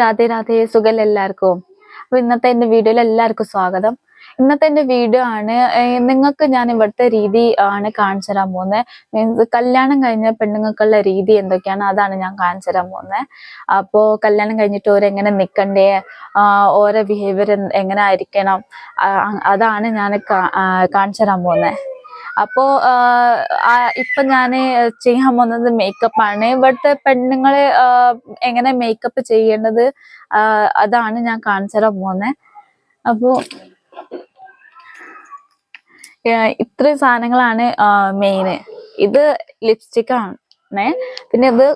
രാധേ രാധേ സുഖം എല്ലാവർക്കും? അപ്പൊ ഇന്നത്തെ എന്റെ വീഡിയോയിൽ എല്ലാവർക്കും സ്വാഗതം. ഇന്നത്തെ എന്റെ വീഡിയോ ആണ് നിങ്ങൾക്ക് ഞാൻ ഇവിടുത്തെ രീതി ആണ് കാണിച്ചു തരാൻ പോകുന്നത് മീൻസ് കല്യാണം കഴിഞ്ഞ പെണ്ണുങ്ങൾക്കുള്ള രീതി എന്തൊക്കെയാണ് അതാണ് ഞാൻ കാണിച്ചു തരാൻ പോകുന്നത് അപ്പോ കല്യാണം കഴിഞ്ഞിട്ട് ഓരെങ്ങനെ നിക്കണ്ടേ? ആഹ് ഓരോ ബിഹേവിയർ എങ്ങനെ ആയിരിക്കണം? അതാണ് ഞാൻ കാണിച്ചു തരാൻ പോകുന്നത് അപ്പോ ഇപ്പൊ ഞാൻ ചെയ്യാൻ പോകുന്നത് മേക്കപ്പ് ആണ്. ഇവിടുത്തെ പെണ്ണുങ്ങളെ എങ്ങനെ മേക്കപ്പ് ചെയ്യേണ്ടത് അതാണ് ഞാൻ കാണിച്ചു പോകുന്നത് അപ്പോ ഏഹ് ഇത്രയും സാധനങ്ങളാണ് മെയിന് ഇത് ലിപ്സ്റ്റിക് ആണ്. പിന്നെ ഇത്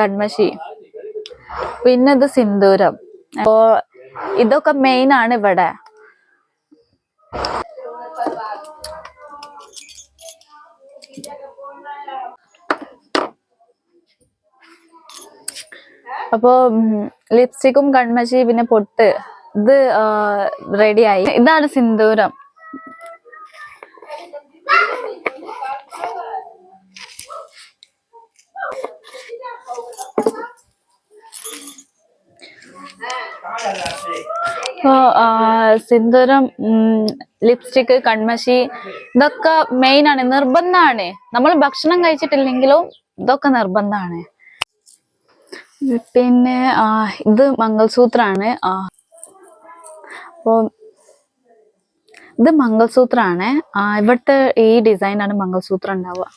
കൺമശി പിന്നെ ഇത് സിന്ദൂരം. അപ്പോ ഇതൊക്കെ മെയിൻ ആണ് ഇവിടെ. അപ്പോ ലിപ്സ്റ്റിക്കും കൺമഷി പിന്നെ പൊട്ട്. ഇത് റെഡിയായി ഇതാണ് സിന്ദൂരം. സിന്ദൂരം ലിപ്സ്റ്റിക് കൺമശി ഇതൊക്കെ മെയിൻ ആണ് നിർബന്ധമാണ്. നമ്മൾ ഭക്ഷണം കഴിച്ചിട്ടില്ലെങ്കിലും ഇതൊക്കെ നിർബന്ധമാണ്. പിന്നെ ഇത് മംഗൾസൂത്രാണ്. ആ, അപ്പോ ഇത് മംഗൾസൂത്രാണ്. ഇവിടുത്തെ ഈ ഡിസൈനാണ് മംഗൾസൂത്രം ഉണ്ടാവുക.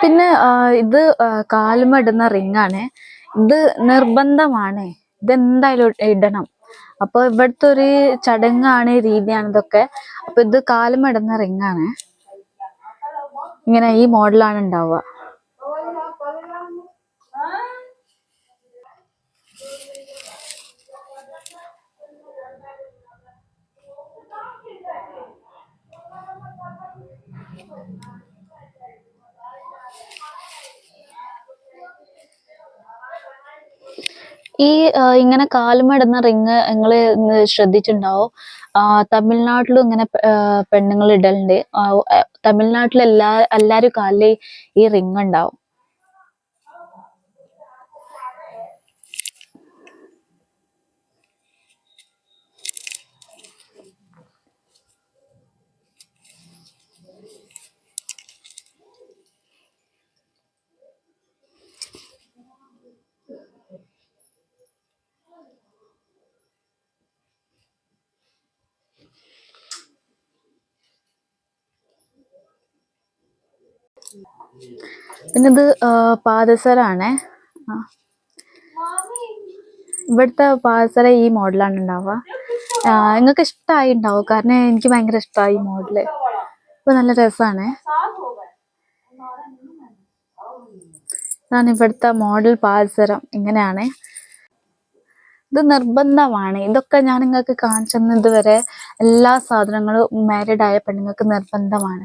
പിന്നെ ഇത് കാലുമടുന്ന റിങ്ങാണ്. ഇത് നിർബന്ധമാണ്. ഇത് എന്തായാലും ഇടണം. അപ്പൊ ഇവിടുത്തെ ഒരു ചടങ്ങാണ് രീതിയാണ് ഇതൊക്കെ. അപ്പൊ ഇത് കാലം ഇടുന്ന റിങ്ങാണ് ഇങ്ങനെ ഈ മോഡലാണ് ഉണ്ടാവുക. ഈ ഇങ്ങനെ കാലുമടുന്ന റിങ് നിങ്ങൾ ശ്രദ്ധിച്ചിട്ടുണ്ടാവും? തമിഴ്നാട്ടിലും ഇങ്ങനെ പെണ്ണുങ്ങൾ ഇടലുണ്ട്. തമിഴ്നാട്ടിൽ എല്ലാ എല്ലാരും കാലിൽ ഈ റിങ് ഉണ്ടാവും. പിന്നെ ഇത്. ഇവിടുത്തെ പാദസര ഈ മോഡലാണ് ഉണ്ടാവുക. നിങ്ങൾക്ക് ഇഷ്ടമായി ഉണ്ടാവും? കാരണം എനിക്ക് ഭയങ്കര ഇഷ്ടമായി ഈ മോഡൽ. ഇപ്പൊ നല്ല രസമാണ് ഇതാണ് ഇവിടുത്തെ മോഡൽ പാദസരം. ഇങ്ങനെയാണ്. ഇത് നിർബന്ധമാണ്. ഇതൊക്കെ ഞാൻ നിങ്ങൾക്ക് കാണിച്ചു ഇതുവരെ വരെ എല്ലാ സാധനങ്ങളും മാരീഡ് ആയ പെണ്ണുങ്ങൾക്ക് നിർബന്ധമാണ്.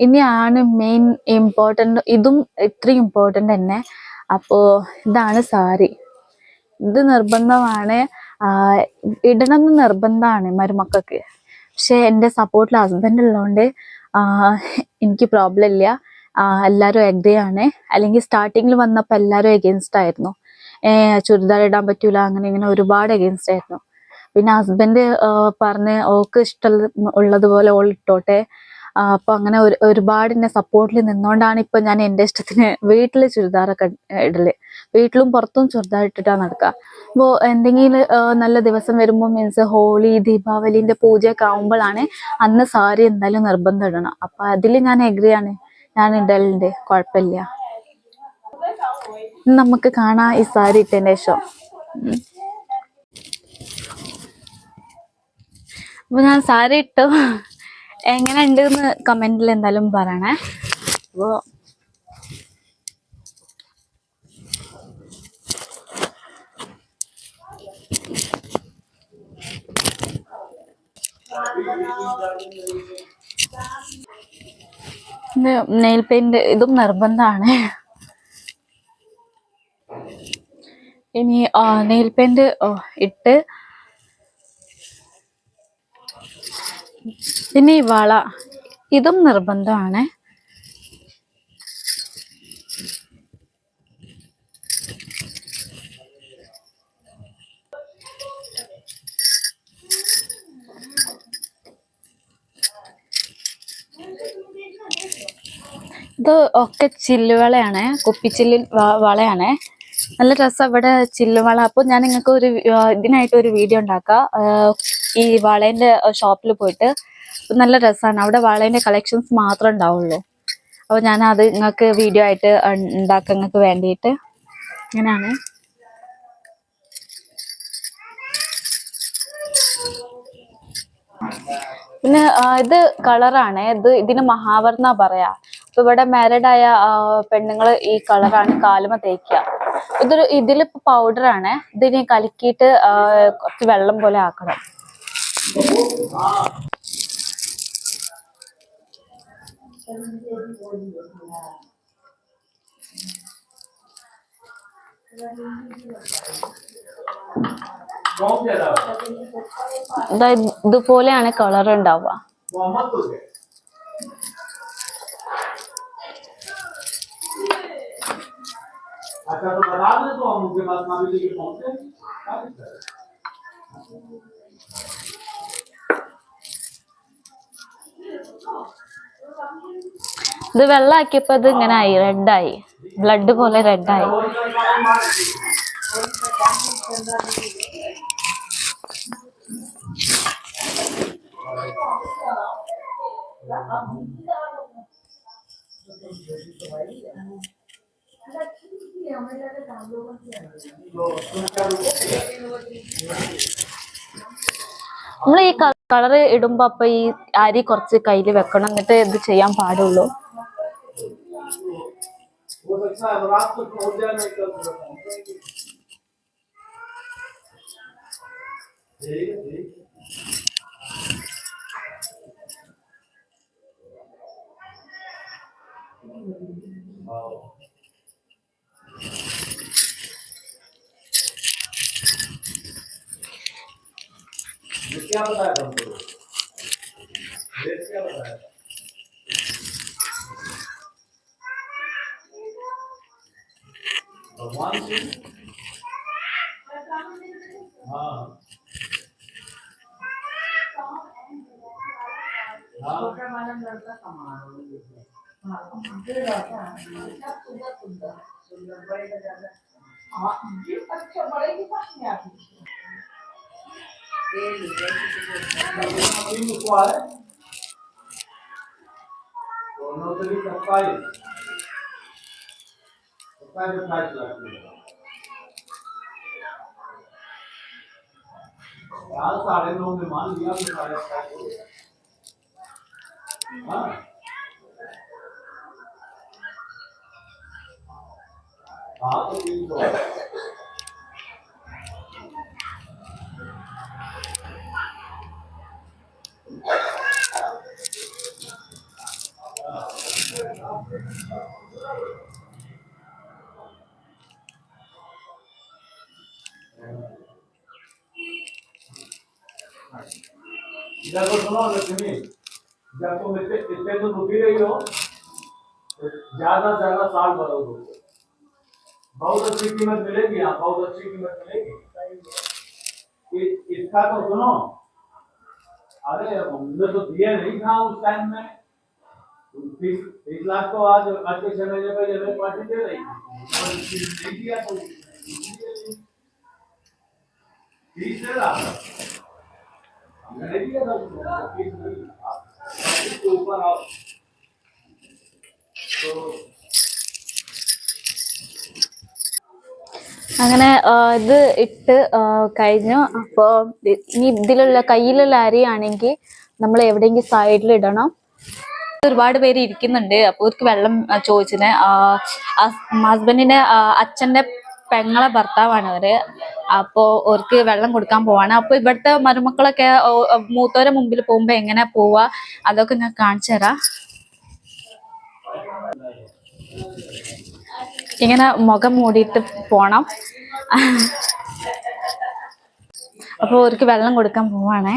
ഇനിയാണ് മെയിൻ ഇമ്പോർട്ടന്റ് ഇതും ഇത്രയും ഇമ്പോർട്ടന്റ് തന്നെ. അപ്പോൾ ഇതാണ് സാരി. ഇത് നിർബന്ധമാണ്. ഇടണം എന്ന് നിർബന്ധമാണ് മരുമക്കൾക്ക്. പക്ഷേ എന്റെ സപ്പോർട്ടിൽ ഹസ്ബൻഡ് ഉള്ളതുകൊണ്ട് എനിക്ക് പ്രോബ്ലം ഇല്ല. എല്ലാവരും അഗ്രി ആണ്. അല്ലെങ്കിൽ സ്റ്റാർട്ടിങ്ങിൽ വന്നപ്പോൾ എല്ലാവരും എഗെയിൻസ്റ്റ് ആയിരുന്നു. ചുരിദാർ ഇടാൻ പറ്റൂല അങ്ങനെ ഇങ്ങനെ ഒരുപാട് എഗെയിൻസ്റ്റ് ആയിരുന്നു. പിന്നെ ഹസ്ബൻഡ് പറഞ്ഞ് ഓക്ക് ഇഷ്ടം ഉള്ളതുപോലെ ഓൾ ഇട്ടോട്ടെ. അപ്പൊ അങ്ങനെ ഒരു ഒരുപാട് എന്നെ സപ്പോർട്ടിൽ നിന്നുകൊണ്ടാണ് ഇപ്പൊ ഞാൻ എന്റെ ഇഷ്ടത്തിന് വീട്ടിൽ ചുരിദാറൊക്കെ ഇടൽ. വീട്ടിലും പുറത്തും ചുരിദാർ ഇട്ടിട്ടാണ് നടക്കുക അപ്പോൾ എന്തെങ്കിലും നല്ല ദിവസം വരുമ്പോൾ മീൻസ് ഹോളി ദീപാവലിന്റെ പൂജയൊക്കെ ആവുമ്പോഴാണ് അന്ന് സാരി എന്തായാലും നിർബന്ധം ഇടണം. അപ്പൊ അതിൽ ഞാൻ എഗ്രിയാണ് ഞാൻ ഇടലുണ്ട്. കുഴപ്പമില്ല നമുക്ക് കാണാം ഈ സാരി ഇട്ടതിന് ശേഷം. ഉം. അപ്പൊ ഞാൻ സാരി ഇട്ടു. എങ്ങനെ ഉണ്ട് എന്ന് കമന്റിൽ എന്തായാലും പറയണേ. അപ്പോ നെയിൽ പെയിന്റ് ഇതും നിർബന്ധമാണ്. ഇനി നെയിൽ പെയിന്റ് ഇട്ട് പിന്നെ ഈ വള. ഇതും നിർബന്ധമാണ്. ഇത് ഒക്കെ ചില്ലുവളയാണ് കുപ്പിച്ചില്ലിൽ വളയാണ്. നല്ല രസം ഇവിടെ ചില്ലുവള. അപ്പോൾ ഞാൻ നിങ്ങൾക്ക് ഒരു ഇതിനായിട്ട് ഒരു വീഡിയോ ഉണ്ടാക്കാം. ഈ വളേന്റെ ഷോപ്പിൽ പോയിട്ട് നല്ല രസമാണ് അവിടെ വളേന്റെ കളക്ഷൻസ് മാത്രമേ ഉണ്ടാവുള്ളൂ. അപ്പോൾ ഞാൻ അത് നിങ്ങൾക്ക് വീഡിയോ ആയിട്ട് ഉണ്ടാക്കാൻ നിങ്ങൾക്ക് വേണ്ടിയിട്ട് ഇങ്ങനെയാണ് പിന്നെ ഇത് കളറാണ്. ഇത് ഇതിന് മഹാവർന്ന പറയാ. അപ്പൊ ഇവിടെ മാരീഡ് ആയ പെണ്ണുങ്ങൾ ഈ കളറാണ് കാലുമ തേക്കുക ഇതൊരു ഇതിലിപ്പോ പൗഡർ ആണ്. ഇതിനി കലക്കിയിട്ട് കുറച്ച് വെള്ളം പോലെ ആക്കണം. ഇതുപോലെയാണ് കളർ ഉണ്ടാവുക मोहम्मद तो है अच्छा तो बता दें तो हम उनके पास काफी लेके पहुंचे ഇത് വെള്ളമാക്കിയപ്പോൾ അത് ഇങ്ങനെ ആയി റെഡായി ബ്ലഡ് പോലെ റെഡായി നമ്മൾ ഈ കളർ ഇടുമ്പോ അപ്പൊ ഈ അരി കുറച്ച് കയ്യിൽ വെക്കണം എന്നിട്ട് ഇത് ചെയ്യാൻ പാടുള്ളൂ. हो सकता है रात तक जाए नहीं कल ठीक है ठीक। क्या बताया तुमको भगवान हाँ। अच्छा बड़े दोनों तरी चप्पा यार साढ़े नौ मान लिया कि साढ़े अट्ठाईस हो गया हाँ हाँ तो ठीक सौ को सुनो लक्ष्मी जब तुम इतने इतने तो रुकी रही हो ज़्यादा ज़्यादा साल भरोगे बहुत अच्छी कीमत मिलेगी यहाँ बहुत अच्छी कीमत मिलेगी इसका तो सुनो अरे हमने तो दिए नहीं था उस टाइम में तीस तीस लाख तो आज आज के समय में जनरल पार्टी दे रही नहीं दिया तो तीस दे അങ്ങനെ ഇത് ഇട്ട് കഴിഞ്ഞു. അപ്പോൾ ഇനി ഇതിലുള്ള കയ്യിലുള്ള അരിയാണെങ്കിൽ നമ്മൾ എവിടെയെങ്കിലും സൈഡിൽ ഇടണം. ഒരുപാട് പേര് ഇരിക്കുന്നുണ്ട്. അപ്പോൾ അവർക്ക് വെള്ളം ചോദിച്ചിന് ഹസ്ബൻഡിന്റെ അച്ഛന്റെ പെങ്ങളെ ഭർത്താവാണ് അവർ അപ്പോ ഓർക്ക് വെള്ളം കൊടുക്കാൻ പോവാണ്. അപ്പൊ ഇവിടുത്തെ മരുമക്കളൊക്കെ മൂത്തോരെ മുമ്പിൽ പോകുമ്പോ എങ്ങനെ പോവാ? അതൊക്കെ ഞാൻ കാണിച്ചു തരാം. ഇങ്ങനെ മുഖം മൂടിയിട്ട് പോണം. അപ്പൊ അവർക്ക് വെള്ളം കൊടുക്കാൻ പോവാണേ.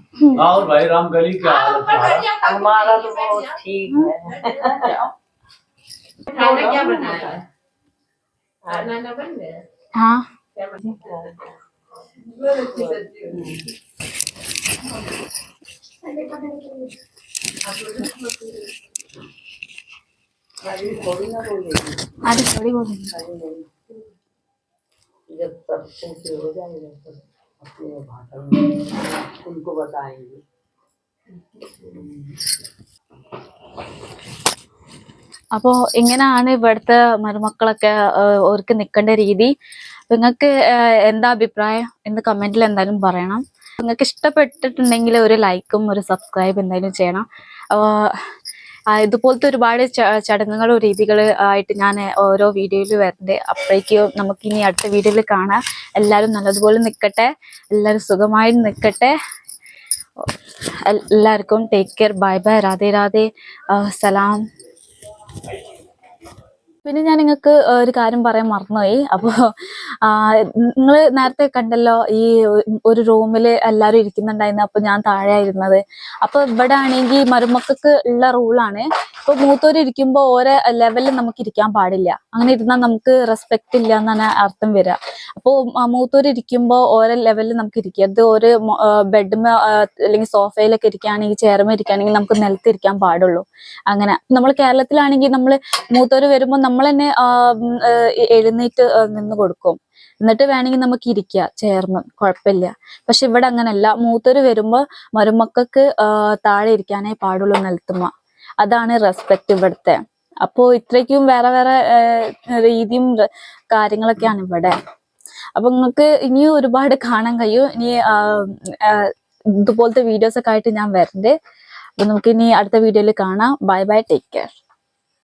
और भाई राम गली क्या हाँ, हमारा तो बहुत ठीक है। खाना क्या बनाया? है। बन गया? हाँ जब सब हो जाएगा अपने भाषा में उनको बताएंगे അപ്പോ ഇങ്ങനെയാണ് ഇവിടുത്തെ മരുമക്കളൊക്കെ ആ, അവർക്ക് നിൽക്കേണ്ട രീതി നിങ്ങൾക്ക് എന്താ അഭിപ്രായം എന്ന് കമന്റിൽ എന്തായാലും പറയണം നിങ്ങൾക്ക് ഇഷ്ടപ്പെട്ടിട്ടുണ്ടെങ്കിൽ ഒരു ലൈക്കും ഒരു സബ്സ്ക്രൈബ് എന്തായാലും ചെയ്യണം ആ, ആ, ഇതുപോലത്തെ ഒരുപാട് ചടങ്ങുകളോ രീതികൾ ആയിട്ട് ഞാൻ ഓരോ വീഡിയോയിൽ വരണ്ടേ അപ്പോഴേക്കും നമുക്ക് ഇനി അടുത്ത വീഡിയോയിൽ കാണാം. എല്ലാവരും നല്ലതുപോലെ നിൽക്കട്ടെ. എല്ലാവരും സുഖമായി നിൽക്കട്ടെ. എല്ലാവർക്കും take care bye bye Radhe Radhe. സലാം. പിന്നെ ഞാൻ നിങ്ങൾക്ക് ഒരു കാര്യം പറയാൻ മറന്നുപോയി. അപ്പോൾ നിങ്ങൾ നേരത്തെ കണ്ടല്ലോ ഈ ഒരു റൂമിൽ എല്ലാവരും ഇരിക്കുന്നുണ്ടായിരുന്നു. അപ്പോൾ ഞാൻ താഴെ ആയിരുന്നത് അപ്പോൾ ഇവിടെ ആണെങ്കിൽ മരുമക്കൾക്ക് ഉള്ള റൂളാണ്. ഇപ്പോൾ മൂത്തോര് ഇരിക്കുമ്പോൾ ഓരോ ലെവലിൽ നമുക്ക് ഇരിക്കാൻ പാടില്ല. അങ്ങനെ ഇരുന്നാൽ നമുക്ക് റെസ്പെക്ട് ഇല്ല എന്നാണ് അർത്ഥം വരിക. അപ്പോൾ മൂത്തോര് ഇരിക്കുമ്പോൾ ഓരോ ലെവലിൽ നമുക്ക് ഇരിക്കരുത് ഒരു ബെഡ്മ അല്ലെങ്കിൽ സോഫയിലൊക്കെ ഇരിക്കുകയാണെങ്കിൽ ചെയർമേ ഇരിക്കുകയാണെങ്കിൽ നമുക്ക് നിലത്ത് ഇരിക്കാൻ പാടുള്ളൂ. അങ്ങനെ. നമ്മൾ കേരളത്തിലാണെങ്കിൽ നമ്മൾ മൂത്തോര് വരുമ്പോൾ നമ്മൾ തന്നെ എഴുന്നേറ്റ് നിന്ന് കൊടുക്കും. എന്നിട്ട് വേണമെങ്കിൽ നമുക്ക് ഇരിക്കുക ചേർന്ന് കുഴപ്പമില്ല. പക്ഷെ ഇവിടെ അങ്ങനല്ല മൂത്തര് വരുമ്പോൾ മരുമക്കൾക്ക് താഴെ ഇരിക്കാനേ പാടുള്ളൂ നിലത്തുമ്മ. അതാണ് റെസ്പെക്ട് ഇവിടുത്തെ. അപ്പോ ഇത്രയ്ക്കും വേറെ വേറെ രീതിയും കാര്യങ്ങളൊക്കെയാണ് ഇവിടെ. അപ്പൊ നിങ്ങൾക്ക് ഇനിയും ഒരുപാട് കാണാൻ കഴിയും. ഇനി ഇതുപോലത്തെ വീഡിയോസ് ഒക്കെ ആയിട്ട് ഞാൻ വരണ്ട്. അപ്പൊ നമുക്ക് ഇനി അടുത്ത വീഡിയോയിൽ കാണാം. Bye bye take care